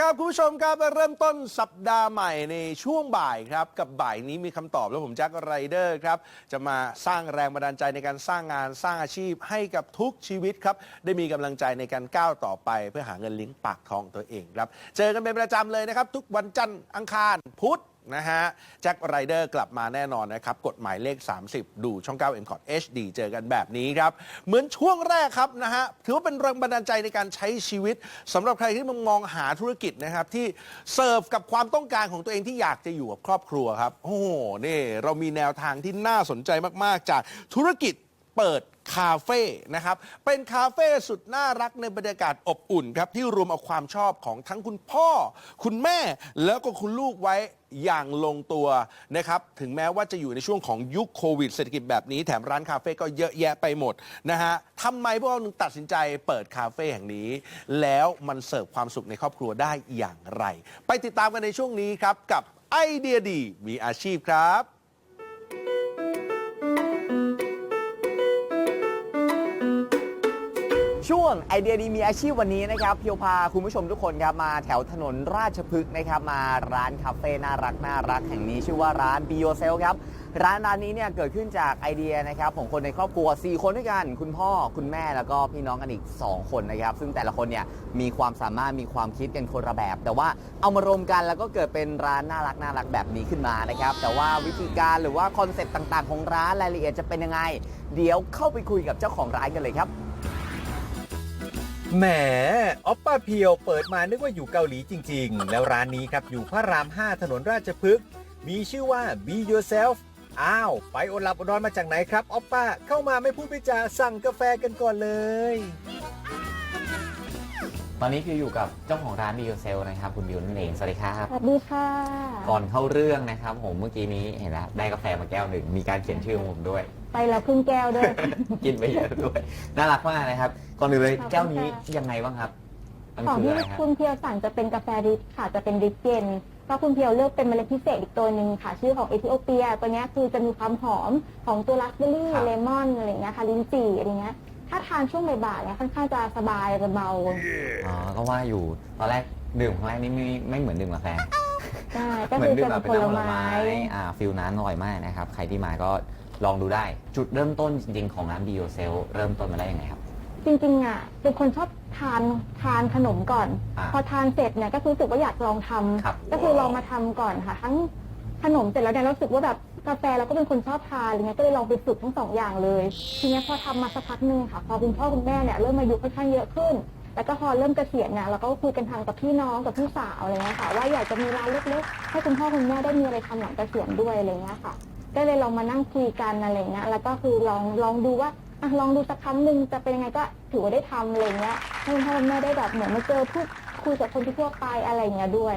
ครับ คุณผู้ชมครับเริ่มต้นสัปดาห์ใหม่ในช่วงบ่ายครับ กับบ่ายนี้มีคำตอบแล้วผมแจ็คไรเดอร์ครับจะมาสร้างแรงบันดาลใจในการสร้างงานสร้างอาชีพให้กับทุกชีวิตครับ ได้มีกำลังใจในการก้าวต่อไป เพื่อหาเงินเลี้ยงปากท้องตัวเองครับ เจอกันเป็นประจำเลยนะครับ ทุกวันจันทร์อังคารพุธ นะฮะแจ็คไรเดอร์กลับมาแน่นอนนะครับ กฎหมายเลข 30 ดูช่อง 9 m c o t HD เจอกันแบบนี้ครับ เหมือนช่วงแรกครับนะฮะถือว่าเป็นแรงบันดาลใจในการใช้ชีวิตสำหรับใครที่มองมองหาธุรกิจนะครับ ที่เสิร์ฟกับความต้องการของตัวเองที่อยากจะอยู่กับครอบครัวครับ โอ้โหนี่เรามีแนวทางที่น่าสนใจมากๆ จากธุรกิจเปิด คาเฟ่นะครับ เป็นคาเฟ่สุดน่ารักในบรรยากาศอบอุ่นครับ ที่รวมเอาความชอบของทั้งคุณพ่อ คุณแม่ แล้วก็คุณลูกไว้อย่างลงตัวนะครับ ถึงแม้ว่าจะอยู่ในช่วงของยุคโควิดเศรษฐกิจแบบนี้แถมร้านคาเฟ่ก็เยอะแยะไปหมดนะฮะทำไมพวกเราถึงตัดสินใจเปิดคาเฟ่แห่งนี้ แล้วมันเสิร์ฟความสุขในครอบครัวได้อย่างไร ไปติดตามกันในช่วงนี้ครับกับไอเดียดีมีอาชีพครับ ช่วงไอเดียดีมีอาชีพวันนี้นะครับเพียวพาคุณผู้ชมทุกคนครับมาแถวถนนราชพฤกษ์นะครับมาร้านคาเฟ่น่ารักน่ารักแห่งนี้ชื่อว่าร้าน b ิโอเซลครับร้านร้านนี้เนี่ยเกิดขึ้นจากไอเดียนะครับของคนในครอบครัว 4 คนด้วยกัน คุณพ่อคุณแม่แล้วก็พี่น้องกันอีก 2 คนนะครับ ซึ่งแต่ละคนเนี่ยมีความสามารถมีความคิดกันคนละแบบ แต่ว่าเอามารวมกันแล้วก็เกิดเป็นร้านน่ารักน่ารักแบบนี้ขึ้นมานะครับ แต่ว่าวิธีการหรือว่าคอนเซ็ปต์ต่างๆ ของร้านรายละเอียดจะเป็นยังไง เดี๋ยวเข้าไปคุยกับเจ้าของร้านกันเลยครับ แหมออปป้าเพียวเปิดมานึกว่าอยู่เกาหลีจริง ๆ แล้วร้านนี้ครับอยู่พระราม 5 ถนนราชพฤกษ์มีชื่อว่า Be Yourself อ้าว ไปอดหลับอดนอนมาจากไหนครับออปป้าเข้ามาไม่พูดไม่จาสั่งกาแฟกันก่อนเลย ตอนนี้คืออยู่กับเจ้าของร้านบิวเซลนะครับคุณบิวนั่นเองสวัสดีครับ สวัสดีค่ะ ก่อนเข้าเรื่องนะครับ ผมเมื่อกี้นี้เห็นแล้วได้กาแฟมาแก้วหนึ่งมีการเขียนชื่อของผมด้วย ไปแล้วครึ่งแก้วด้วย กินไปเยอะด้วยน่ารักมากนะครับ ก่อนอื่นเลยขอบคุณแก้วนี้ค่ะ ยังไงบ้างครับ มันของคือที่อะไรครับ คุณเพียวสั่งจะเป็นกาแฟดริปค่ะจะเป็นดริปเย็นก็คุณเพียวเลือกเป็นเมล็ดพิเศษอีกตัวหนึ่งค่ะ ชื่อของเอธิโอเปีย ตัวเนี้ยคือจะมีความหอมของตัวราสเบอร์รี่เลมอนอะไรอย่างเงี้ยค่ะลิ้นจี่อะไรเงี้ยถ้าทานช่วงบ่ายๆเนี่ยค่อนข้างจะสบายจะเบาอ๋อก็ว่าอยู่ตอนแรกดื่มครั้งแรกนี่ไม่ไม่เหมือนดื่มกาแฟ ใช่ก็เหมืคือนอดื่จะมแบบเป็เป็นนผลน้ำผลไม้ไม้อ่าฟิลนั้นอร่อยมากนะครับ ใครที่มาก็ ลองดูได้ จุดเริ่มต้นจริงๆ ของร้านบิวเซลเริ่มต้นมาได้ยังไงครับ จริงๆอะเป็นคนชอบทานทานขนมก่อน อ่าพอทานเสร็จเนี่ยก็คือรู้สึกว่าอยากลองทำครับ ก็คือลองมาทำก่อนค่ะ ทั้งขนมเสร็จแล้วเนี่ยรู้สึกว่าแบบกาแฟเราก็เป็นคนชอบทานอะไรเงี้ยก็เลยลองไปฝึกทั้งสองอย่างเลย ทีเนี้ยพอทำมาสักพักหนึ่งค่ะ พอคุณพ่อคุณแม่เนี่ยเริ่มอายุค่อนข้างเยอะขึ้น แล้วก็พอเริ่มเกษียณเนี่ยเราก็คุยกันทางกับพี่น้องกับพี่สาวอะไรเงี้ยค่ะ ว่าอยากจะมีร้านเล็กๆให้คุณพ่อคุณแม่ได้มีอะไรทำหลังเกษียณด้วยอะไรเงี้ยค่ะ ก็เลยลองมานั่งคุยกันอะไรเงี้ยแล้วก็คือลองลองดูว่าอะลองดูสักครั้งหนึ่งจะเป็นยังไงก็ถือว่าได้ทำอะไรเงี้ยให้คุณพ่อคุณแม่ได้แบบเหมือนมาเจอพูดคุยกับคนที่ทั่วไปอะไรเงี้ยด้วย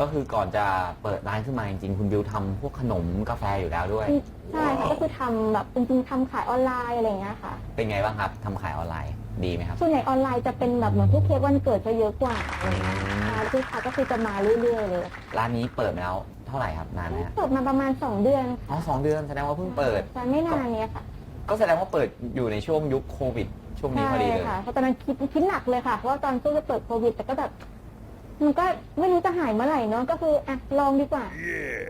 ก็คือก่อนจะเปิดร้านขึ้นมาจริงๆ คุณบิวทำพวกขนมกาแฟอยู่แล้วด้วย ใช่ค่ะก็คือทำแบบจริงๆทำขายออนไลน์อะไรเงี้ยค่ะ เป็นไงบ้างครับทำขายออนไลน์ดีไหมครับส่วนใหญ่ออนไลน์จะเป็นแบบเหมือนพวกเค้กวันเกิดจะเยอะกว่าอะไรเงี้ยค่ะลูกค้าก็คือจะมาเรื่อยๆเลย ร้านนี้เปิดมาแล้ว เท่าไหร่ครับนานไหมฮะเปิดมาประมาณ 2 เดือนอ๋อสองเดือนแสดงว่าเพิ่งเปิดใช่ไม่นานเนี้ยค่ะก็แสดงว่าเปิดอยู่ในช่วงยุคโควิด ช่วงนี้ใช่พอดีเลย ค่ะเพราะตอนนั้นคิดคิดหนักเลยค่ะเพราะว่าตอนช่วงจะเปิดโควิด แต่ก็แบบมันก็ไม่รู้จะหายเมื่อไหร่เนาะก็คืออะลองดีกว่า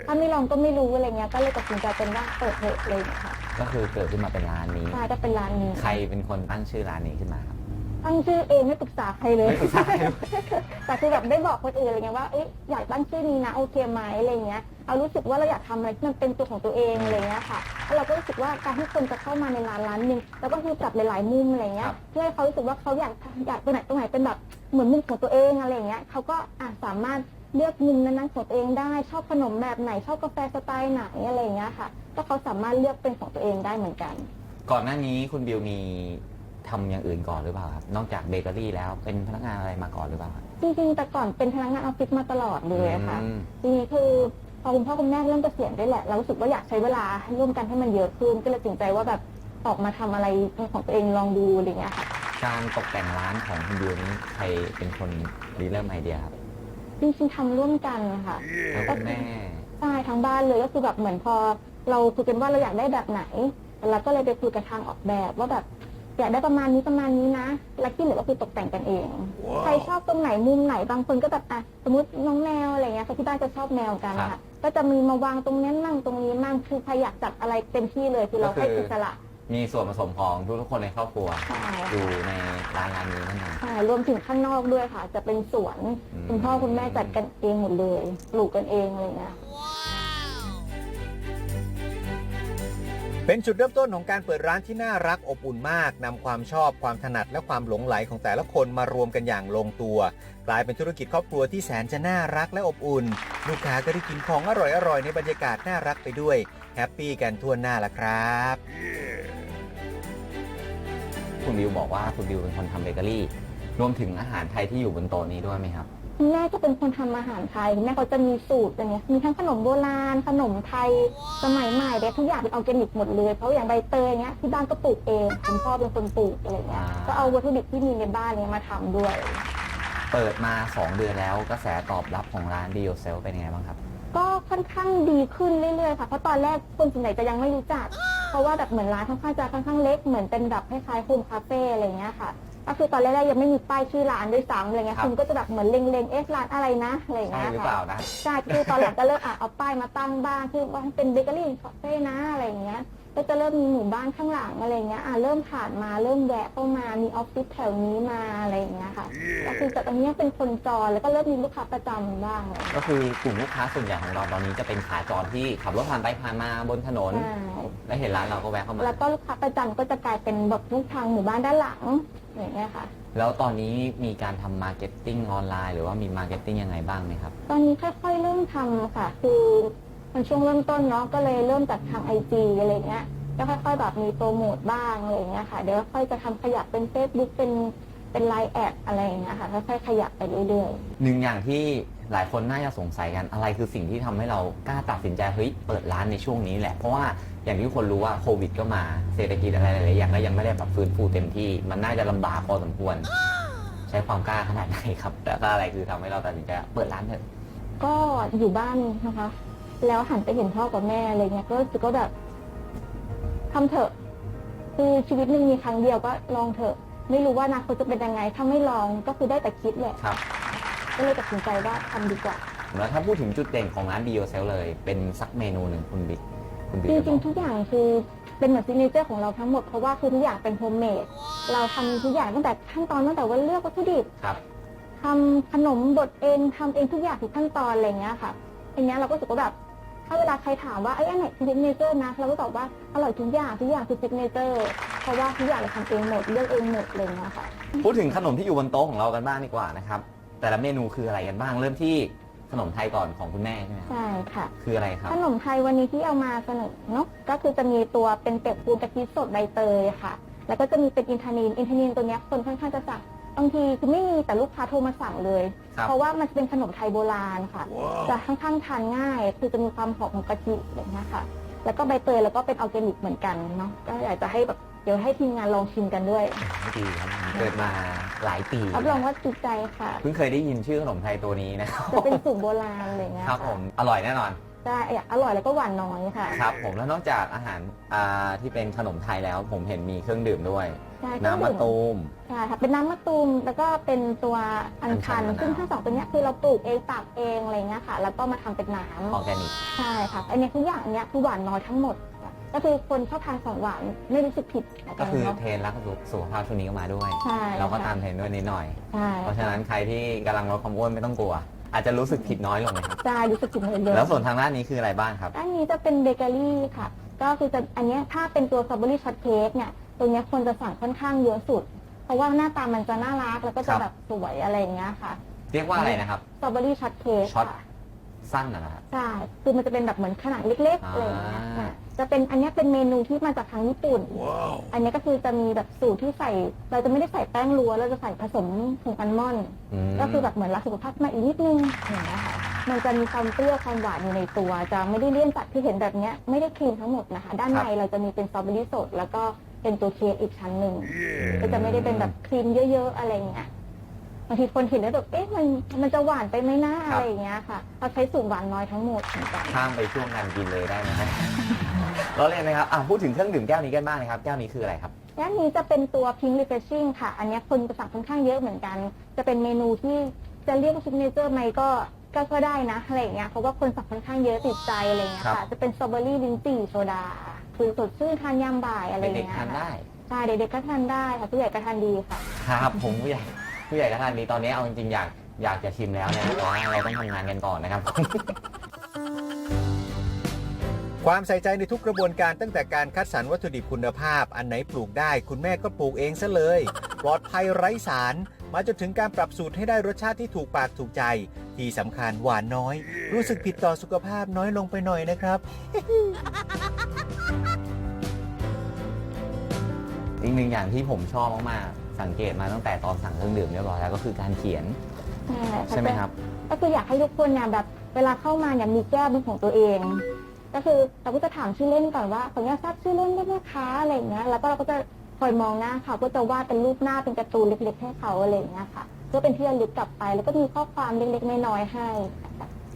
ถ้าไม่ลองก็ไม่รู้อะไรเงี้ยก็เลยตัดสินใจเป็นว่าเปิดเถอะเลยค่ะก็คือเกิดขึ้นมาเป็นร้านนี้ ใช่ก็เป็นร้านนี้ ใครเป็นคนตั้งชื่อร้านนี้ขึ้นมาครับ ตั้งชื่อเองไม่ปรึกษาใครเลย ไม่ปรึกษาใครเลยแต่คือแบบได้บอกคนอื่นอะไรเงี้ยว่าเอ๊ะอยากตั้งชื่อนี้นะโอเคไหมอะไรเงี้ยเอารู้สึกว่าเราอยากทำอะไรที่มันเป็นตัวของตัวเองอะไรเงี้ยค่ะแล้วเราก็รู้สึกว่าการที่คนจะเข้ามาในร้านร้านหนึ่งแล้วก็คือจับหลายๆมุมอะไรเงี้ครัยบเพื่อให้เขารู้สึกว่าเขาอยากอยากตรงไหนตรงไหนเป็นแบบเหมือนมุมของตัวเองอะไรเงี้ยเขาก็อะสามารถเลือกมุมนั้นๆของตัวเองได้ชอบขนมแบบไหนชอบกาแฟสไตล์ไหนอะไรเงี้ยค่ะก็เขาสามารถเลือกเป็นของตัวเองได้เหมือนกัน ก่อนหน้านี้คุณบิวมี ทำอย่างอื่นก่อนหรือเปล่าครับ นอกจากเบเกอรี่แล้วเป็นพนักงานอะไรมาก่อนหรือเปล่าครับจริงๆแต่ก่อนเป็นพนักงานออฟฟิศมาตลอดเลยอะค่ะ อืม ทีนี้คือพอคุณพ่อคุณแม่เริ่มเกษียณด้วยแหละเรารู้สึกว่าอยากใช้เวลาร่วมกันให้มันเยอะขึ้นก็เลยตัดสินใจว่าแบบออกมาทำอะไรเป็นของตัวเองลองดูอะไรเงี้ยค่ะ การตกแต่งร้านของคุณบิวนี้ใครเป็นคนริเริ่มไอเดียครับจริงๆทำร่วมกันค่ะ แล้วคุณแม่ ใช่ทั้งบ้านเลยก็คือแบบเหมือนพอเราคุยกันว่าเราอยากได้แบบไหนเราก็เลยไปคุยกับทางออกแบบว่าแบบ อยากได้ประมาณนี้ประมาณนี้นะแล้วที่เหลือก็คือตกแต่งกันเอง ใครชอบตรงไหนมุมไหนบางคนก็แบบอะสมมติน้องแมวอะไรเงี้ยค่ะที่บ้านจะชอบแมวกันครัค่ะบก็จะมีมาวางตรงนี้นั่งตรงนี้มั่งคือใครอยากจัดอะไรเต็มที่เลยคือเราก็คือให้อิสระ มีส่วนผสมของทุกๆคนในครอบครัวใช่อยู่ในร้านร้านนี้นั่นเองใช่รวมถึงข้างนอกด้วยค่ะ จะเป็นสวนอืมคุณพ่อคุณแม่จัดกันเองหมดเลยปลูกกันเองอะไรเงี้ย เป็นจุดเริ่มต้นของการเปิดร้านที่น่ารักอบอุ่นมากนำความชอบความถนัดและความหลงไหลของแต่ละคนมารวมกันอย่างลงตัว กลายเป็นธุรกิจครอบครัวที่แสนจะน่ารักและอบอุ่น ลูกค้าก็ได้กินของอร่อยๆในบรรยากาศน่ารักไปด้วยแฮปปี้กันทั่วหน้าละครับ คุณบิวบอกว่าคุณบิวเป็นคนทำเบเกอรี่ รวมถึงอาหารไทยที่อยู่บนโต๊ะนี้ด้วยไหมครับ คุณแม่ก็เป็นคนทำอาหารไทยคุณแม่เขาจะมีสูตรอย่างเงี้ยมีทั้งขนมโบราณ ขนมไทยสมัยใหม่แต่ทุกอย่างเป็นออร์แกนิกหมดเลยเพราะอย่างใบเตยเนี้ยที่บ้านก็ปลูกเองคุณพ่อเป็นคนปลูกอะไรเงี้ยอ่าก็เอาวัตถุดิบที่มีในบ้านเนี้ยมาทำด้วย เปิดมา 2 เดือนแล้วกระแสตอบรับของร้าน Be Yourself เป็นยังไงบ้างครับ ก็ค่อนข้างดีขึ้นเรื่อยๆค่ะเพราะตอนแรกคนส่วนใหญ่จะยังไม่รู้จักเพราะว่าแบบเหมือนร้านค่อนข้างจะค่อนข้างเล็กเหมือนเป็นแบบคล้ายๆโฮมคาเฟ่อะไรเงี้ยค่ะ ก็คือตอนแรกๆยังไม่มีป้ายชื่อร้านด้วยซ้ำอะไรเงี้ยครับ คุณก็จะแบบเหมือนเล็งๆเอ๊ะร้านอะไรนะอะไรใช่เงี้ยหรือค่ะเปล่านะ ใช่คือตอนหลังก็เริ่มอะเอาป้ายมาตั้งบ้างคือว่าเป็นเบเกอรี่คาเฟ่นะอะไรอย่างเงี้ยก็จะเริ่มมีหมู่บ้านข้างหลังอะไรเงี้ยอะเริ่มผ่านมาเริ่มแวะเข้ามามีออฟฟิศแถวนี้มาอะไรอย่างเงี้ยค่ะก็คือจากตรงนี้ยังเป็นคนจรแล้วก็เริ่มมีลูกค้าประจำบ้างอะไรเลยก็คือกลุ่มลูกค้าส่วนใหญ่ของเราตอนนี้จะเป็นขาจรที่ขับรถผ่านไปผ่านมาบนถนน ใช่แล้วเห็นร้านเราก็แวะเข้ามา แล้วก็ลูกค้าประจำก็จะกลายเป็นแบบลูกทางหมู่บ้านด้านหลังอย่างเงี้ยค่ะ แล้วตอนนี้มีการทำมาร์เก็ตติ้งออนไลน์หรือว่ามีมาร์เก็ตติ้งยังไงบ้างไหมครับ ตอนนี้ค่อยๆเริ่มทำค่ะ คือ มันช่วงเริ่มต้นเนาะก็เลยเริ่มจากทางไอจีอะไรเงี้ยก็ค่อยๆแบบมีโปรโมทบ้างอะไรเงี้ยค่ะเดี๋ยวค่อยๆจะทำขยับเป็น Facebook เป็นเป็นไลน์แอดอะไรอย่างเงี้ยค่ะค่อยๆขยับไปเรื่อยหนึ่งอย่างที่หลายคนน่าจะสงสัยกันอะไรคือสิ่งที่ทำให้เรากล้าตัดสินใจเฮ้ยเปิดร้านในช่วงนี้แหละ เพราะว่าอย่างที่ทุกคนรู้ว่าโควิดก็มาเศรษฐกิจอะไรหลายๆอย่างก็ยังไม่ได้แบบฟื้นฟูเต็มที่มันน่าจะลำบากพอสมควร ใช้ความกล้าขนาดไหนครับแต่ก็อะไรคือทำให้เราตัดสินใจเปิดร้านเถอะๆก็อยู่บ้านนะคะ แล้วหันไปเห็นพ่อกับแม่อะไรเงี้ยก็รู้สึกก็แบบทำเถอะ คือชีวิตหนึ่งมีครั้งเดียวก็ลองเถอะ ไม่รู้ว่าอนาคตจะเป็นยังไง ถ้าไม่ลองก็คือได้แต่คิดแหละครับก็เลยตัดสินใจว่าทำดีกว่า แล้วถ้าพูดถึงจุดเด่นของร้าน b ิโอเซลเลย เป็นสักเมนูหนึ่งคุณบิ๊กคุณบิ๊กจจะบริองก ๆทุกอย่างคือเป็นเหมือนซิกเนเจอร์ของเราทั้งหมดเพราะว่าคือทุกอย่างเป็นโฮมเมดเราทำทุกอย่างตั้งแต่ขั้นตอนตั้งแต่ว่าเลือกวัตถุดิบครับ ทำขนมบดเองทำเองทุกอย่างทุกขั้นตอนอะไรเงี้ยค่ะทีเนี้ยเราก็รู้สึกว่าแบบ ถ้าเวลาใครถามว่าไอ้ยอันไหนคือซิกเนเจอร์นะ เราก็ตอบว่าอร่อยทุกอย่างทุกอย่างคือซิกเนเจอร์เพราะว่าทุกอย่างเราทำเองหมดเลือกเองหมดอะไรเลยนะคะพูดถึงขนมที่อยู่บนโต๊ะของเรากันบ้างดีกว่านะครับแต่ละเมนูคืออะไรกันบ้างเริ่มที่ขนมไทยก่อนของคุณแม่ใช่ไหมครับใช่ค่ะ คืออะไรครับ ขนมไทยวันนี้ที่เอามาเสนอเนาะก็คือจะมีตัวเป็นเป็ดปูกะทิสดใบเตยค่ะ แล้วก็จะมีเป็นอินทานินอินทานินตัวเนี้ยคนค่อนข้างจะสั่ง บางทีคือไม่มีแต่ลูกค้าโทรมาสั่งเลย ครับ เพราะว่ามันเป็นขนมไทยโบราณค่ะ จะค่อนข้างทานง่าย คือจะมีความหอมของกะทิอย่างเงี้ยค่ะ แล้วก็ใบเตยแล้วก็เป็นออร์แกนิกเหมือนกันเนาะก็อยากจะให้แบบเดี๋ยวให้ทีมงานลองชิมกันด้วยไม่ดีครับเกิดมาหลายปีรับรองว่าติดใจค่ะ เพิ่งเคยได้ยินชื่อขนมไทยตัวนี้นะครับจะเป็นสูตรโบราณอะไรเงี้ยครับผมอร่อยแน่นอน ใช่อร่อยแล้วก็หวานน้อยค่ะครับผมแล้วนอกจากอาหารอ่าที่เป็นขนมไทยแล้ว ผมเห็นมีเครื่องดื่มด้วย ใช่น้ำมะตูม ใช่ค่ะเป็นน้ำมะตูมแล้วก็เป็นตัวอัญชันอัญชันมะนาว ซึ่งทั้งสองตัวเนี้ยคือเราปลูกเองตากเองอะไรเงี้ยค่ะ แล้วก็มาทำเป็นน้ออร์แกนิกำใช่ค่ะอันเนี้ยทุกอย่างอันเนี้ยคือหวานน้อยทั้งหมดก็คือคนชอบทานของหวานไม่รู้สึกผิดนะก็คือเนาะเทรนรักสุขภาพช่วงนี้ก็มาด้วย ใช่เราก็ค่ะตามเทรนด้วยนิดหน่อย ใช่เพราะฉะนั้นใครที่กำลังลดความอ้วนไม่ต้องกลัว อาจจะรู้สึกผิดน้อยลงนะครับใช่รู้สึกผิดเลยเลยแล้วส่วนทางด้านนี้คืออะไรบ้างครับอันนี้จะเป็นเบเกอรี่ค่ะ ก็คือจะอันเนี้ยถ้าเป็นตัวสตรอเบอรี่ช็อตเค้กเนี่ย ตัวเนี้ยคนจะสั่งค่อนข้างเยอะสุด เพราะว่าหน้าตามันจะน่ารักแล้วก็ครัจะบแบบสวยอะไรอย่างเงี้ยค่ะเรียกว่าอะไรนะครับ สตรอเบอรี่ช็อตเค้กช็อตค่ะ สั้นนะนะครับใช่ คือมันจะเป็นแบบเหมือนขนาดเล็กๆอ่าอะไรอย่างเงี้ยอะจะเป็นอันเนี้ยเป็นเมนูที่มาจากทางญี่ปุ่น อันเนี้ยก็คือจะมีแบบสูตรที่ใส่ เราจะไม่ได้ใส่แป้งรัวเราจะใส่ผสมผงอัลมอนด์มก็คือแบบเหมือนรักสุขภาพมาอีกนิดนึงอย่างเงี้ยค่ะ มันจะมีความเปรี้ยวความหวานอยู่ในตัว จะไม่ได้เลี่ยนจัดที่เห็นแบบเนี้ยไม่ได้ครีมทั้งหมดนะคะ ด้านในเราจะมีเป็นสตรอเบอรี่สด แล้วก็เป็นตัวเค้กอีกชั้นหนึ่งก็จะไม่ได้เป็นแบบครีมเยอะ ๆ อะไรอย่างเงี้ย บางทีคนเห็นแล้วแบบเอ๊ะมันมันจะหวานไปไหมนะอะไรอย่างเงี้ยค่ะเราใช้สูตรหวานน้อยทั้งหมดเหมือนกัน ข้ามไปช่วงการกินเลยได้ไหมครับเราเล่นนะครับอะพูดถึงเครื่องดื่มแก้วนี้กันบ้างนะครับ แก้วนี้คืออะไรครับย่านนี้จะเป็นตัว Pink Refreshing ค่ะ อันนี้คนสั่งค่อนข้างเยอะเหมือนกัน จะเป็นเมนูที่จะเรียกว่าซิกเนเจอร์ไหมก็ก็ก็ได้นะอะไรอย่างเงี้ยเพราะว่าคนสั่งค่อนข้างเยอะติดใจอะไรอย่างเงี้ยครัค่ะ บ จะเป็นสตรอเบอรี่ลิ้นจี่โซดาคือสดชื่นทานยามบ่ายอะไรอย่างเด็กเงี้ๆยทานได้ ใช่เด็กๆก็ทานได้ค่ะผู้ใหญ่ก็ทานดีค่ะ ครับผมผู้ใหญ่ ผู้ใหญ่ก็ทานดีตอนนี้เอาจริงๆอยากอยากจะชิมแล้วนะแต่ว่าเราต้องทำงานกันก่อนนะครับ ความใส่ใจในทุกกระบวนการตั้งแต่การคัดสรรวัตถุดิบคุณภาพ อันไหนปลูกได้ คุณแม่ก็ปลูกเองซะเลย ปลอดภัยไร้สาร มาจนถึงการปรับสูตรให้ได้รสชาติที่ถูกปากถูกใจ ที่สำคัญหวานน้อย รู้สึกผิดต่อสุขภาพน้อยลงไปหน่อยนะครับ อีกหนึ่งอย่างที่ผมชอบมากๆ สังเกตมาตั้งแต่ตอนสั่งเครื่องดื่มเรียบร้อยแล้วก็คือการเขียนใช่ไหมครับ ก็คืออยากให้ทุกคนเนี่ยแบบเวลาเข้ามาเนี่ยมีแก้วเป็นของตัวเอง ก็คือเราก็จะถามชื่อเล่นก่อนว่าขออนุญาตทราบชื่อเล่นได้ไหมคะอะไรอย่างเงี้ยแล้วก็เราก็จะคอยมองหน้าเขาก็จะวาดเป็นรูปหน้าเป็นการ์ตูนเล็กๆให้เขาอะไรอย่างเงี้ยค่ะเพื่อเป็นที่ระลึกกลับไป แล้วก็มีข้อความเล็กๆน้อยๆให้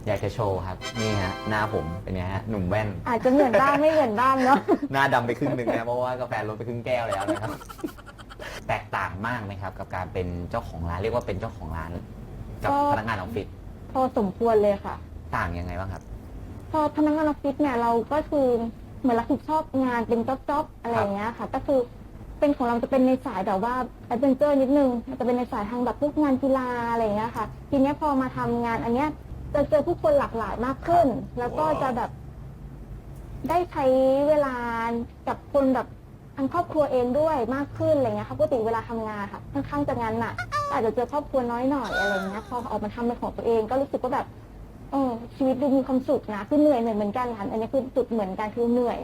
อยากจะโชว์ครับ นี่ฮะ หน้าผมเป็นไงฮะ หนุ่มแว่น อาจจะเหมือนบ้างไม่เหมือนบ้างเนาะหน้าดำไปครึ่งหนึ่งนะเพราะว่ากาแฟลดไปครึ่งแก้วแล้วนะครับ แตกต่างมากไหมครับ กับการเป็นเจ้าของร้านเรียกว่าเป็นเจ้าของร้าน กับก็ พนักงานออฟฟิศพอสมควรเลยค่ะ ต่างยังไงบ้างครับ พอพนักงานออฟฟิศเนี่ยเราก็คือเหมือนรับผิดชอบงานเป็นจ็อบๆอะไรอย่างเงี้ยค่ะ ก็คือเป็นของเราจะเป็นในสายแบบว่าแอดเวนเจอร์นิดนึงจะเป็นในสายทางแบบพวกงานกีฬาอะไรอย่างเงี้ยค่ะ ทีเนี้ยพอมาทำงานอันเนี้ยจะเจอผู้คนหลากหลายมากขึ้น แล้วก็จะแบบ ได้ใช้เวลากับคนแบบ ทางครอบครัวเองด้วยมากขึ้นอะไรเงี้ยค่ะปกติเวลาทำงานค่ะค่อนข้างจะงานหนักอาจจะเจอครอบครัวน้อยหน่อยอะไรเงี้ยพอออกมาทำเป็นของตัวเองก็รู้สึกว่าแบบเออชีวิตดูมีความสุขนะคือเหนื่อยเหนื่อยเหมือนกันค่ะอันนี้คือจุดเหมือนกันคือเหนื่อย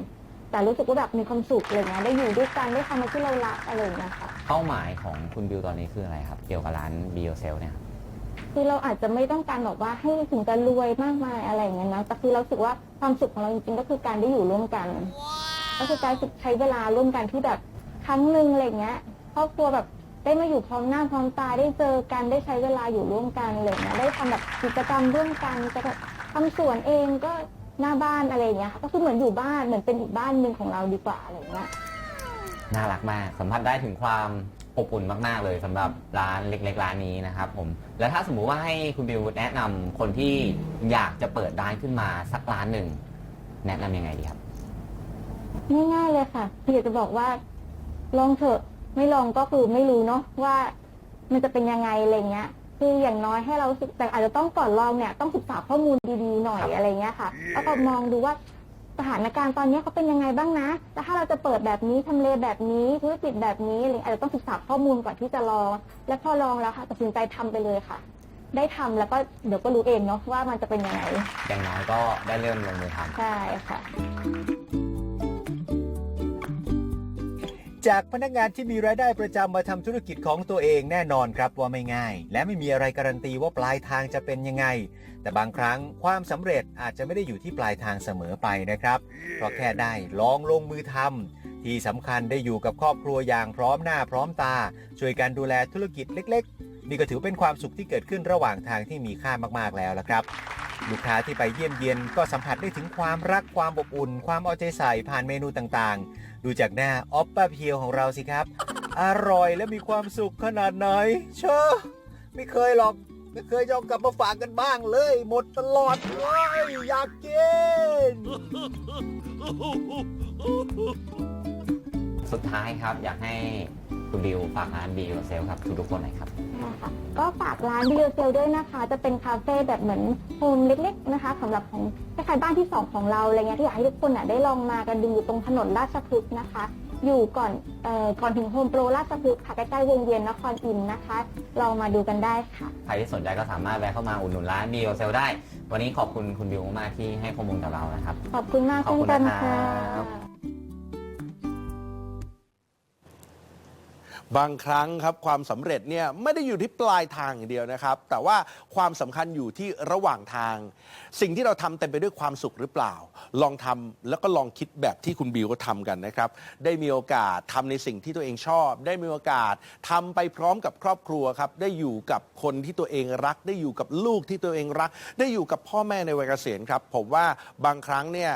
แต่รู้สึกว่าแบบมีความสุขอะไรเงี้ยได้อยู่ด้วยกันได้ทำอะไรที่เรารักอะไรอย่างเงี้ยค่ะ เป้าหมายของคุณบิวตอนนี้คืออะไรครับ เกี่ยวกับร้านบิโอเซลเนี่ยครับคือเราอาจจะไม่ต้องการบอกว่าให้ถึงจะรวยมากมายอะไรอย่างเงี้ยนะแต่คือเรารู้สึกว่าความสุขของเราจริงๆก็คือการได้อยู่ร่วมกัน ก็คือการใช้เวลาร่วมกันที่แบบครั้งหนึ่งอะไรเงี้ยครอบครัวแบบได้มาอยู่พร้อมหน้าพร้อมตาได้เจอกันได้ใช้เวลาอยู่ร่วมกันอะไรเงี้ยได้ทำแบบกิจกรรมร่วมกันจะแบบทำสวนเองก็หน้าบ้านอะไรอย่างเงี้ยค่ะก็คือเหมือนอยู่บ้านเหมือนเป็นอีกบ้านหนึ่งของเราดีกว่าอะไรเงี้ย น่ารักมากสัมผัสได้ถึงความอบอุ่นมาก ๆ เลยสำหรับร้านเล็ก ๆ ร้านนี้นะครับผมแล้วถ้าสมมุติว่าให้คุณบิวแนะนำคนที่อยากจะเปิดร้านขึ้นมาสักร้านหนึ่งแนะนำยังไงดีครับ ง่ายๆเลยค่ะพี่อยากจะบอกว่า ลองเถอะ ไม่ลองก็คือไม่รู้เนาะว่า มันจะเป็นยังไงอะไรเงี้ย คืออย่างน้อยให้เราศึกแต่อาจจะต้องก่อนลองเนี่ยต้องศึกษาข้อมูลดีๆหน่อยครับอะไรเงี้ยค่ะ แล้วก็มองดูว่าสถานการณ์ตอนนี้เขาเป็นยังไงบ้างนะ แล้วถ้าเราจะเปิดแบบนี้ทำเลแบบนี้ธุรกิจแบบนี้อะไรอาจจะต้องศึกษาข้อมูลก่อนที่จะลอง และพอลองแล้วค่ะตัดสินใจทำไปเลยค่ะ ได้ทำแล้วก็เดี๋ยวก็รู้เองเนาะว่ามันจะเป็นยังไง อย่างน้อยก็ได้เริ่มลงมือทำ ใช่ค่ะ จากพนักงานที่มีรายได้ประจำมาทำธุรกิจของตัวเองแน่นอนครับว่าไม่ง่าย และไม่มีอะไรการันตีว่าปลายทางจะเป็นยังไง แต่บางครั้งความสำเร็จอาจจะไม่ได้อยู่ที่ปลายทางเสมอไปนะครับเพราะแค่ได้ลองลงมือทำที่สำคัญได้อยู่กับครอบครัวอย่างพร้อมหน้าพร้อมตา ช่วยกันดูแลธุรกิจเล็ก ๆ นี่ก็ถือเป็นความสุขที่เกิดขึ้นระหว่างทางที่มีค่ามากๆแล้วละครับลูกค้าที่ไปเยี่ยมเยียนก็สัมผัสได้ถึงความรักความอบอุ่น ความเอาใจใส่ผ่านเมนูต่างๆ ดูจากหน้าออปป้าเพียวของเราสิครับ อร่อยและมีความสุขขนาดไหน เชอไม่เคยหรอก ไม่เคยยอากลับมาฝากกันบ้างเลย หมดตลอดเลยอยากกิน สุดท้ายครับอยากให้ คุณบิวฝากร้านบิโอเซลครับทุกๆคนหน่อยครับค่ะก็ฝากร้านบิโอเซลด้วยนะคะ จะเป็นคาเฟ่แบบเหมือนโฮมเล็กๆนะคะสำหรับของคล้ายๆบ้านที่สองของเราอะไรเงี้ยที่อยากให้ทุกคนน่ะได้ลองมากันดูอยู่ตรงถนนราชพฤกษ์นะคะ อยู่ก่อนเอ่อก่อนถึงโฮมโปรราชพฤกษ์ค่ะใกล้ๆวงเวียนนครอินทร์นะคะ ลองมาดูกันได้ค่ะ ใครที่สนใจก็สามารถแวะเข้ามาอุดหนุนร้านบิโอเซลได้ วันนี้ขอบคุณคุณบิวมากๆที่ให้ข้อมูลกับเรานะครับ ขอบคุณมากขอบเช่นคุณกันนะครัค่ะ บ บางครั้งครับความสำเร็จเนี่ยไม่ได้อยู่ที่ปลายทางอย่างเดียวนะครับ แต่ว่าความสำคัญอยู่ที่ระหว่างทาง สิ่งที่เราทำเต็มไปด้วยความสุขหรือเปล่า ลองทำแล้วก็ลองคิดแบบที่คุณบิวก็ทำกันนะครับ ได้มีโอกาสทำในสิ่งที่ตัวเองชอบ ได้มีโอกาสทำไปพร้อมกับครอบครัวครับได้อยู่กับคนที่ตัวเองรัก ได้อยู่กับลูกที่ตัวเองรัก ได้อยู่กับพ่อแม่ในวัยเกษียณครับผมว่าบางครั้งเนี่ย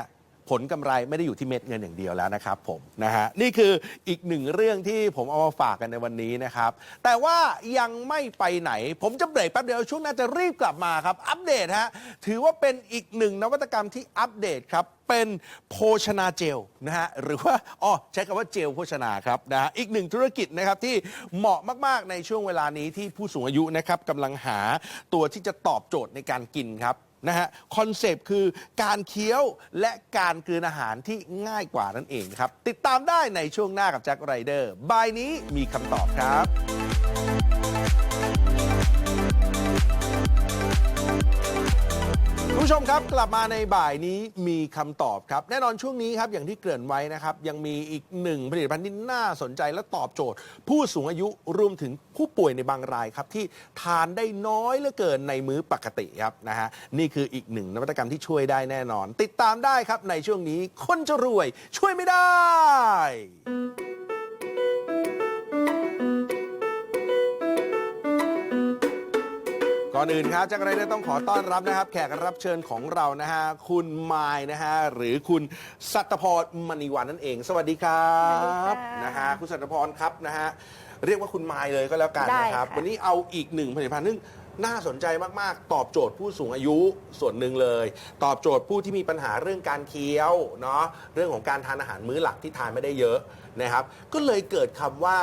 ผลกำไรไม่ได้อยู่ที่เม็ดเงินอย่างเดียวแล้วนะครับผมนะฮะนี่คืออีกหนึ่งเรื่องที่ผมเอามาฝากกันในวันนี้นะครับ แต่ว่ายังไม่ไปไหน ผมจะเบรกแป๊บเดียวช่วงหน้าจะรีบกลับมาครับ อัปเดตฮะถือว่าเป็นอีกหนึ่งนวัตกรรมที่อัปเดตครับเป็นโภชนาเจลนะฮะหรือว่าอ๋อใช้คำว่าเจลโภชนาครับนะฮะอีกหนึ่งธุรกิจนะครับที่เหมาะมาก ๆ ในช่วงเวลานี้ที่ผู้สูงอายุนะครับกำลังหาตัวที่จะตอบโจทย์ในการกินครับ นะฮะคอนเซปต์คือการเคี้ยวและการกลืนอาหารที่ง่ายกว่านั่นเองครับ ติดตามได้ในช่วงหน้ากับแจ็คไรเดอร์บายนี้มีคำตอบครับ ผู้ชมครับกลับมาในบ่ายนี้มีคำตอบครับ แน่นอนช่วงนี้ครับอย่างที่เกริ่นไว้นะครับ ยังมีอีกหนึ่งผลิตภัณฑ์ที่น่าสนใจและตอบโจทย์ ผู้สูงอายุรวมถึงผู้ป่วยในบางรายครับ ที่ทานได้น้อยเหลือเกินในมื้อปกติครับนะฮะนี่คืออีกหนึ่งนวัตกรรมที่ช่วยได้แน่นอน ติดตามได้ครับในช่วงนี้คนจะรวยช่วยไม่ได้ อนอื่นครับจากอะไรเนี่ยต้องขอต้อนรับนะครับ แขกรับเชิญของเรานะฮะคุณมายนะฮะหรือคุณสัตพรมณีวันนั่นเอง สวัสดีครับสวัสดีค่ะนะฮะคุณสัตพรครับนะฮะเรียกว่าคุณมายเลยก็แล้วกันได้นะครับค่ะวันนี้เอาอีกหนึ่งผลิตภัณฑ์ซึ่งน่าสนใจมาก ๆ ตอบโจทย์ผู้สูงอายุส่วนหนึ่งเลย ตอบโจทย์ผู้ที่มีปัญหาเรื่องการเคี้ยวเนาะเรื่องของการทานอาหารมื้อหลักที่ทานไม่ได้เยอะนะครับ ก็เลยเกิดคำว่า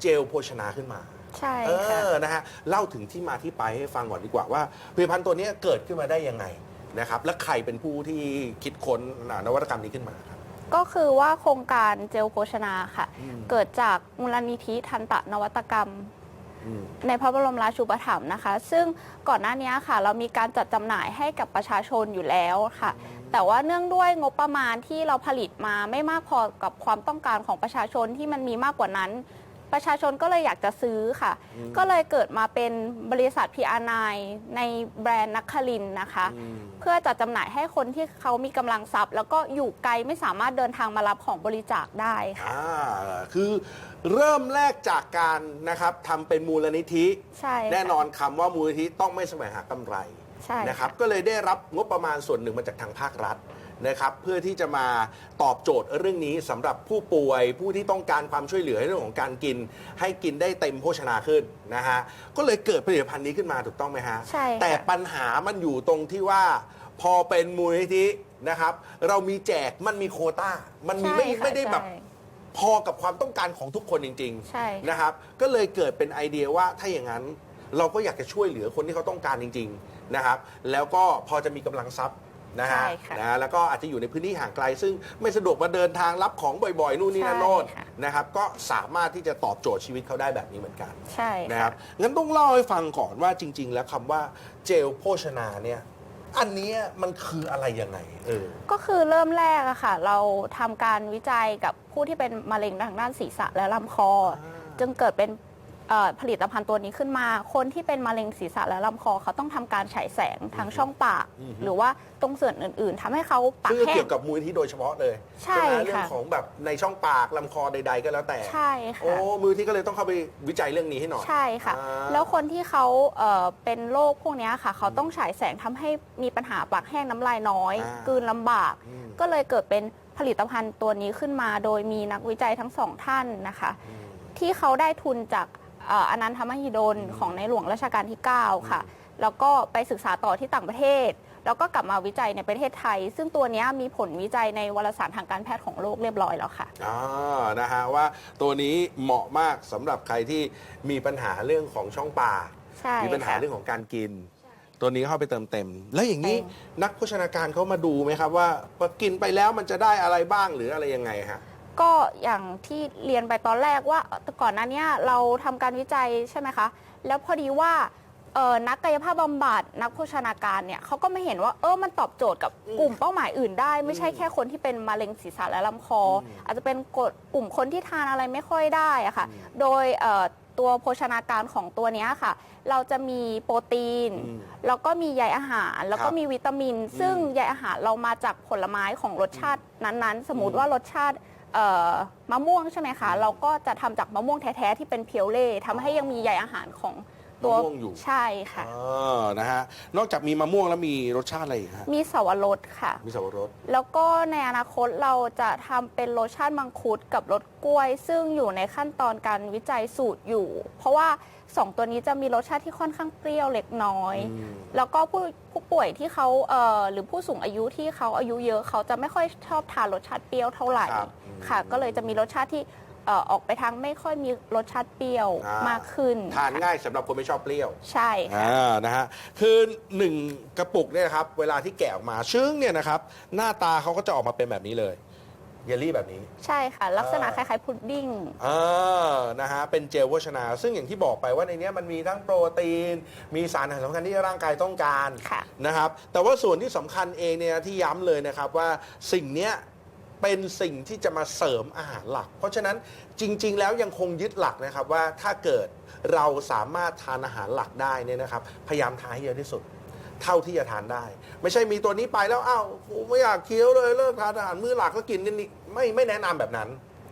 เจลโภชนาขึ้นมา ใช่เอค่ะ อนะฮะเล่าถึงที่มาที่ไปให้ฟังก่อนดีกว่าว่าผลิตภัณฑ์ตัวนี้เกิดขึ้นมาได้ยังไงนะครับและใครเป็นผู้ที่คิดค้นอ่านวัตกรรมนี้ขึ้นมาครับ ก็คือว่าโครงการเจลโภชนาค่ะ อืม เกิดจากมูลนิธิทันตะนวัตกรรม อืม ในพระบรมราชูปถัมภ์นะคะ ซึ่งก่อนหน้านี้ค่ะ เรามีการจัดจำหน่ายให้กับประชาชนอยู่แล้วค่ะ แต่ว่าเนื่องด้วยงบประมาณที่เราผลิตมาไม่มากพอกับความต้องการของประชาชนที่มันมีมากกว่านั้น ประชาชนก็เลยอยากจะซื้อค่ะอืมก็เลยเกิดมาเป็นบริษัท PR9 ในแบรนด์นักคลินทร์นะคะอืมเพื่อจัดจำหน่ายให้คนที่เขามีกำลังทรัพย์ แล้วก็อยู่ไกลไม่สามารถเดินทางมารับของบริจาคได้ค่ะ อ่าคือเริ่มแรกจากการนะครับทำเป็นมูลนิธิ ใช่ค่ะแน่นอนคำว่ามูลนิธิต้องไม่แสวงหากำไรใช่ นะครับค่ะก็เลยได้รับงบประมาณส่วนหนึ่งมาจากทางภาครัฐ นะครับเพื่อที่จะมาตอบโจทย์เรื่องนี้สำหรับผู้ป่วย ผู้ที่ต้องการความช่วยเหลือในเรื่องของการกิน ให้กินได้เต็มโภชนาขึ้นนะฮะก็เลยเกิดผลิตภัณฑ์นี้ขึ้นมาถูกต้องไหมฮะใช่ค่ะ แต่ปัญหามันอยู่ตรงที่ว่า พอเป็นมูลนิธินะครับ เรามีแจกมันมีโควต้า มันมีไม่ใช่ค่ะไม่ได้แบบ ใช่ พอกับความต้องการของทุกคนจริงใช่ๆนะครับ ก็เลยเกิดเป็นไอเดียว่าถ้าอย่างนั้นเราก็อยากจะช่วยเหลือคนที่เขาต้องการจริง ๆนะครับ แล้วก็พอจะมีกำลังทรัพย์ นะฮะใช่ค่ะนะฮะแล้วก็อาจจะอยู่ในพื้นที่ห่างไกล ซึ่งไม่สะดวกมาเดินทางรับของบ่อยๆ นู่นนี่นั่นใช่โน่นค่ะ นะครับก็สามารถที่จะตอบโจทย์ชีวิตเขาได้แบบนี้เหมือนกัน ใช่นะคค่ะรับงั้นต้องเล่าให้ฟังก่อนว่าจริง ๆ แล้วคำว่าเจลโภชนาเนี่ย อันเนี้ยมันคืออะไรยังไง เออ ก็คือเริ่มแรกอะค่ะ เราทำการวิจัยกับผู้ที่เป็นมะเร็งทางด้านศีรษะและลำคอ จึงเกิดเป็นเอ่อ ผลิตภัณฑ์ตัวนี้ขึ้นมา คนที่เป็นมะเร็งศีรษะและลำคอเขาต้องทำการฉายแสงทางช่องปาก อือฮึ หรือว่าตรงส่วนอื่นๆทำให้เขาปากซึ่งแห้เกี่งยวกับมูลนิธิโดยเฉพาะเลยใช่ไหมเรื่องค่ะของแบบในช่องปากลำคอใด ๆ ก็แล้วแต่ ใช่โอ้ค่ะ มูลนิธิก็เลยต้องเข้าไปวิจัยเรื่องนี้ให้หน่อย ใช่ค่ะ อ่า แล้วคนที่เขาเอ่อเป็นโรคพวกเนี้ยค่ะ เขาต้องฉายแสงทำให้มีปัญหาปากแห้งน้ำลายน้อยอ่ากลืนลำบาก อืม ก็เลยเกิดเป็นผลิตภัณฑ์ตัวนี้ขึ้นมา โดยมีนักวิจัยทั้งสองท่านนะคะอืมที่เขาได้ทุนจาก เอ่ออนันทมหิดลอืมของในหลวงรัชกาลที่ 9 ค่ะอืมแล้วก็ไปศึกษาต่อที่ต่างประเทศ แล้วก็กลับมาวิจัยในประเทศไทย ซึ่งตัวเนี้ยมีผลวิจัยในวารสารทางการแพทย์ของโลกเรียบร้อยแล้วค่ะ อ่านะฮะว่าตัวนี้เหมาะมากสำหรับใครที่มีปัญหาเรื่องของช่องปากใช่มีปัญหาค่ะ เรื่องของการกิน ตัวนี้เข้าไปเติมเต็ม แล้วอย่างนี้ใช่ นักโภชนาการเขามาดูไหมครับว่าพอกินไปแล้วมันจะได้อะไรบ้างหรืออะไรยังไงฮะ ก็อย่างที่เรียนไปตอนแรกว่าแต่ก่อนหน้าเนี้ยเราทำการวิจัยใช่ไหมคะ แล้วพอดีว่าเอ่อนักกายภาพบำบัดนักโภชนาการเนี่ยเขาก็ไม่เห็นว่าเออมันตอบโจทย์กับอืมกลุ่มเป้าหมายอื่นได้ ไม่ใช่อืมแค่คนที่เป็นมะเร็งศีรษะและลำคออมอาจจะเป็นกฎกลุ่มคนที่ทานอะไรไม่ค่อยได้อะค่ะอืมโดยเอ่อตัวโภชนาการของตัวเนี้ยค่ะ เราจะมีโปรตีน อืมแล้วก็มีใยอาหาร แล้วก็ครับมีวิตามิน ซึ่งใยอาหารเรามาจากผลไม้ของรสชาตินั้นๆ สมมติว่ารสชาติ เอ่อมะม่วงใช่ไหมคะ เราก็จะทำจากมะม่วงแท้ๆที่เป็นเพียวเล่ทำให้ยังมีใยอาหารของตัวมะม่วงอยู่ ใช่ค่ะ เออนะฮะ นอกจากมีมะม่วงแล้วมีรสชาติอะไรอีกฮะ มีสวรสค่ะ มีสับปะรด แล้วก็ในอนาคตเราจะทำเป็นโลชั่นมังคุดกับรสกล้วย ซึ่งอยู่ในขั้นตอนการวิจัยสูตรอยู่ เพราะว่าสองตัวนี้จะมีรสชาติที่ค่อนข้างเปรี้ยวเล็กน้อย อืม แล้วก็ผู้ผู้ป่วยที่เขาเอ่อหรือผู้สูงอายุที่เขาอายุเยอะเขาจะไม่ค่อยชอบทานรสชาติเปรี้ยวเท่าไหร่ ครับอืม ค่ะ ก็เลยจะมีรสชาติที่เอ่อออกไปทางไม่ค่อยมีรสชาติเปรี้ยวอ่าม มากขึ้นทานง่ายสำหรับคนไม่ชอบเปรี้ยว ใช่ค่ะ อ่านะฮะคือหนึ่งกระปุกเนี่ยนะครับเวลาที่แกะออกมาชึ้งเนี่ยนะครับหน้าตาเขาก็จะออกมาเป็นแบบนี้เลยเยลลี่แบบนี้ ใช่ค่ะ ลักษณะคอ่าล้ายๆพุดดิ้ง เออนะฮะ เป็นเจลโภชนา ซึ่งอย่างที่บอกไปว่าในเนี้ยมันมีทั้งโปรตีน มีสารอาหารสำคัญที่ร่างกายต้องการค่ะ นะครับ แต่ว่าส่วนที่สำคัญเองเนี่ยที่ย้ำเลยนะครับว่าสิ่งเนี้ย เป็นสิ่งที่จะมาเสริมอาหารหลัก เพราะฉะนั้นจริง ๆ แล้วยังคงยึดหลักนะครับว่าถ้าเกิดเราสามารถทานอาหารหลักได้เนี่ยนะครับ พยายามทานให้เยอะที่สุด เท่าที่จะทานได้ ไม่ใช่มีตัวนี้ไปแล้วอ้าวกูไม่อยากเคี้ยวเลยเลิกทานอาหารมื้อหลักก็กินนี่นี่ไม่ไม่แนะนำแบบนั้น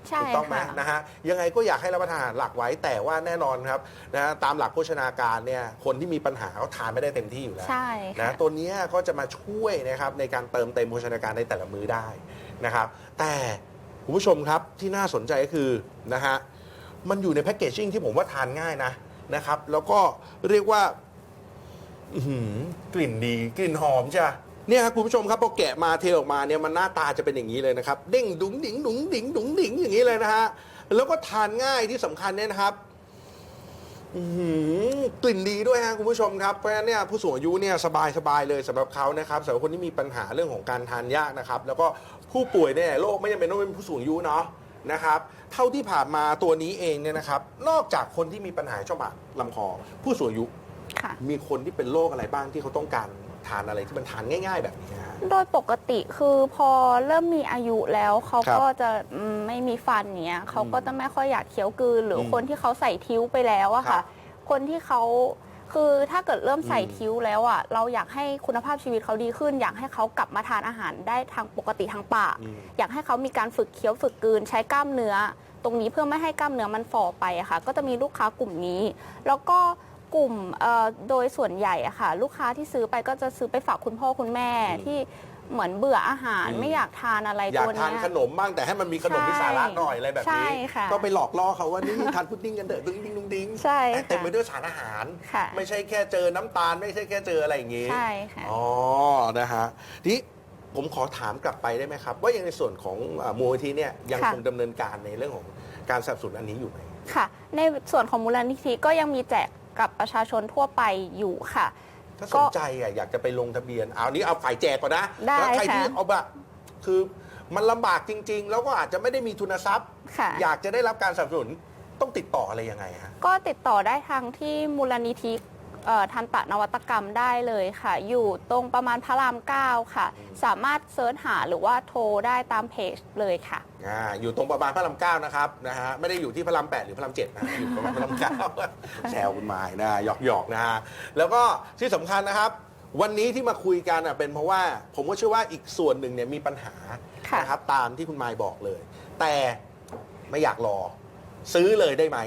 ใช่ถูกต้องไหมค่ะ นะฮะยังไงก็อยากให้รับประทานอาหารหลักไว้แต่ว่าแน่นอนครับนะฮะตามหลักโภชนาการเนี่ยคนที่มีปัญหาเขาทานไม่ได้เต็มที่อยู่แล้ว ใช่นะค่ะตัวเนี้ยก็จะมาช่วยนะครับในการเติมเต็มโภชนาการในแต่ละมื้อได้ นะครับ แต่คุณผู้ชมครับที่น่าสนใจก็คือนะฮะมันอยู่ในแพคเกจจิ้งที่ผมว่าทานง่ายนะนะครับ แล้วก็เรียกว่ากลิ่นดีกลิ่นหอมใช่ไหมเนี่ยครับคุณผู้ชมครับพอแกะมาเทออกมาเนี่ยมันหน้าตาจะเป็นอย่างนี้เลยนะครับ เด้งดุ๋งดิ๋งดุ๋งดิ๋งดุ๋งดิ๋งอย่างนี้เลยนะฮะแล้วก็ทานง่ายที่สำคัญเนี่ยนะครับ อื้อหือกลิ่นดีด้วยฮะคุณผู้ชมครับเพราะฉะนั้นเนี่ยผู้สูงอายุเนี่ยสบายสบายเลยสำหรับเขานะครับสำหรับคนที่มีปัญหาเรื่องของการทานยากนะครับ แล้วก็ผู้ป่วยเนี่ยโรคไม่จำเป็นต้องเป็นผู้สูงอายุเนาะนะครับ เท่าที่ผ่านมาตัวนี้เองเนี่ยนะครับ นอกจากคนที่มีปัญหาช่องปากลำคอผู้สูงอายุ ค่ะ มีคนที่เป็นโรคอะไรบ้างที่เขาต้องการ ทานอะไรที่มันทานง่าย ๆ แบบนี้ฮะ โดยปกติคือพอเริ่มมีอายุแล้วเขาครับก็จะอืมไม่มีฟันเนี้ยเขาก็จะไม่ค่อยอยากเคี้ยวกลืนหรืออมคนที่เขาใส่ทิ้วไปแล้วอะครัค่ะบคนที่เขาคือถ้าเกิดเริ่มใส่อืม ทิ้วแล้วอะเราอยากให้คุณภาพชีวิตเขาดีขึ้น อยากให้เขากลับมาทานอาหารได้ทางปกติทางปาก อืม อยากให้เขามีการฝึกเคี้ยวฝึกกลืนใช้กล้ามเนื้อ ตรงนี้เพื่อไม่ให้กล้ามเนื้อมันฝ่อไปอะค่ะ ก็จะมีลูกค้ากลุ่มนี้ แล้วก็ กลุ่มเอ่อโดยส่วนใหญ่อะค่ะ ลูกค้าที่ซื้อไปก็จะซื้อไปฝากคุณพ่อคุณแม่อืมที่เหมือนเบื่ออาหารอืมไม่อยากทานอะไรอยากตัวทานเนี้ยขนมบ้างแต่ให้มันมีขนมที่สาระหน่อยอะไรแบบใช่นี้ค่ะก็ไปหลอกล่อเขาว่านี่ ทานพุดดิ้งกันเถอะดึงดิ้งดุงดิ้งใช่แต่เต็มค่ะไปด้วยสารอาหาร ค่ะ ไม่ใช่แค่เจอน้ำตาล ไม่ใช่แค่เจออะไรอย่างงี้ ใช่ค่ะ อ๋อ นะฮะ ทีนี้ผมขอถามกลับไปได้ไหมครับ ว่ายังในส่วนของอ่ามูลนิธิเนี่ยยังค่ะ คงดำเนินการในเรื่องของการสนับสนุนอันนี้อยู่ไหม ค่ะ ในส่วนของมูลนิธิก็ยังมีแจก กับประชาชนทั่วไปอยู่ค่ะ ถ้าสก็นใจอะอยากจะไปลงทะเบียน เอานี้เอาฝ่ายแจกก่อนนะได้แล้วใครที่ค่ะ เอาแบบคือมันลำบากจริง ๆ แล้วก็อาจจะไม่ได้มีทุนทรัพย์ ค่ะ อยากจะได้รับการสนับสนุนต้องติดต่ออะไรยังไงฮะ ก็ติดต่อได้ทางที่มูลนิธิเอ่อ ทันตะนวัตกรรมได้เลยค่ะ อยู่ตรงประมาณพระรามเก้าค่ะ สามารถเซิร์ชหาหรือว่าโทรได้ตามเพจเลยค่ะ อ่าอยู่ตรงประมาณพระรามเก้านะครับนะฮะไม่ได้อยู่ที่พระรามแปดหรือพระรามเจ็ดนะฮะอยู่ประมาณพระรามเก้าแซวคุณหมายนะหยอกหยอกๆนะฮะแล้วก็ที่สำคัญนะครับ วันนี้ที่มาคุยกันอะเป็นเพราะว่าผมก็เชื่อว่าอีกส่วนหนึ่งเนี่ยมีปัญหาค่ะ นะครับตามที่คุณมายบอกเลย แต่ไม่อยากรอซื้อเลยได้ไหม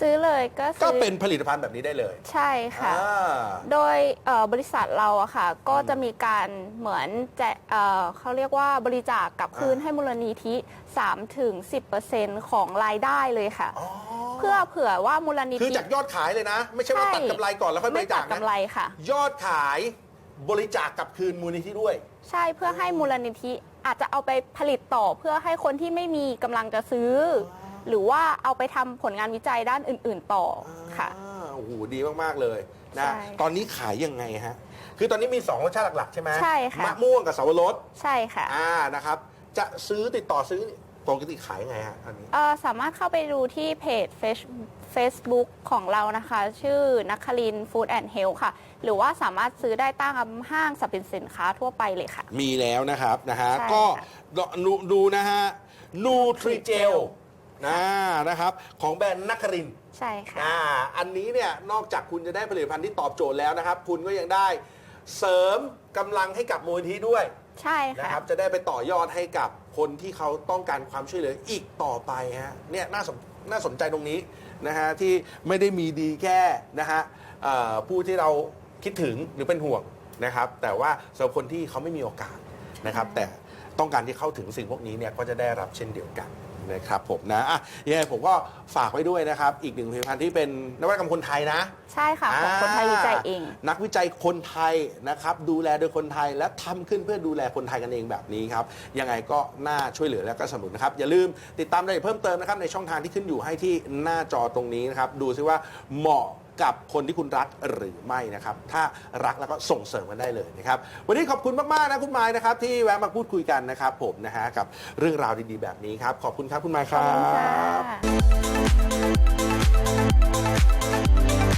ซื้อเลยก็ก็ซื้อเป็นผลิตภัณฑ์แบบนี้ได้เลยใช่ค่ะ อ่า โดยเอ่อบริษัทเราอะค่ะ ก็อืมจะมีการเหมือนแจกเอ่อเขาเรียกว่าบริจาคกลับคืนอ่า ให้มูลนิธิ3ถึง10%ของรายได้เลยค่ะ อ๋อเพื่อเผื่อว่ามูลนิคือธิจากยอดขายเลยนะ ไม่ใช่ว่าใช่ตัดกำไรก่อนแล้วค่อยบไม่ริตัจาดคกำไรนะค่ะ ยอดขายบริจาคกลับคืนมูลนิธิด้วย ใช่เพื่อให้มูลนิธิอาจจะเอาไปผลิตต่อเพื่อให้คนที่ไม่มีกำลังจะซื้อ หรือว่าเอาไปทำผลงานวิจัยด้านอื่น ๆ ต่อค่ะ อ่าโอ้โหดีมาก ๆ เลยนะ ใช่ตอนนี้ขายยังไงฮะ คือตอนนี้มี 2 รสชาติหลัก ๆ ใช่ไหมใช่ค่ะ มะม่วงกับสาวรสใช่ค่ะอ่านะครับ จะซื้อติดต่อซื้อปกติขายยังไงฮะอันนี้ เอ่อสามารถเข้าไปดูที่เพจ Face- Facebook ของเรานะคะ ชื่อนักคลินฟู้ดแอนด์เฮลค่ะ หรือว่าสามารถซื้อได้ตามห้างสรรพสินค้าทั่วไปเลยค่ะ มีแล้วนะครับนะฮะ ใช่ก็ค่ะดูดูนะฮะนูทริเจล นะนะครับของแบรนด์นักครินทร์ใช่ค่ะ อ่าอันนี้เนี่ยนอกจากคุณจะได้ผลิตภัณฑ์ที่ตอบโจทย์แล้วนะครับ คุณก็ยังได้เสริมกำลังให้กับมูลนิธิด้วยใช่นะค่ะครับจะได้ไปต่อยอดให้กับคนที่เขาต้องการความช่วยเหลืออีกต่อไปฮะเนี่ยน่าสนน่าสนใจตรงนี้นะฮะที่ไม่ได้มีดีแค่นะฮะเอ่อผู้ที่เราคิดถึงหรือเป็นห่วงนะครับ แต่ว่าสำหรับคนที่เขาไม่มีโอกาสนะครับ แต่ต้องการที่เข้าถึงสิ่งพวกนี้เนี่ยก็จะได้รับเช่นเดียวกัน นะครับผมนะอะยังไงผมก็ฝากไว้ด้วยนะครับ อีกหนึ่งผลิตภัณฑ์ที่เป็นนวัตกรรมคนไทยนะ ใช่ค่ะของคนไทยวิจัยเอง นักวิจัยคนไทยนะครับ ดูแลโดยคนไทยและทำขึ้นเพื่อดูแลคนไทยกันเองแบบนี้ครับ ยังไงก็น่าช่วยเหลือและก็สนับสนุนนะครับ อย่าลืมติดตามรายละเอียดเพิ่มเติมนะครับในช่องทางที่ขึ้นอยู่ให้ที่หน้าจอตรงนี้นะครับ ดูซิว่าเหมาะกับคนที่คุณรักหรือไม่นะครับ ถ้ารักแล้วก็ส่งเสริมกันได้เลยนะครับ วันนี้ขอบคุณมาก ๆ นะคุณไม้นะครับ ที่แวะมาพูดคุยกันนะครับ ผมนะฮะกับเรื่องราวดีๆแบบนี้ครับ ขอบคุณครับคุณไม้คขอบรัคุณค่ะบ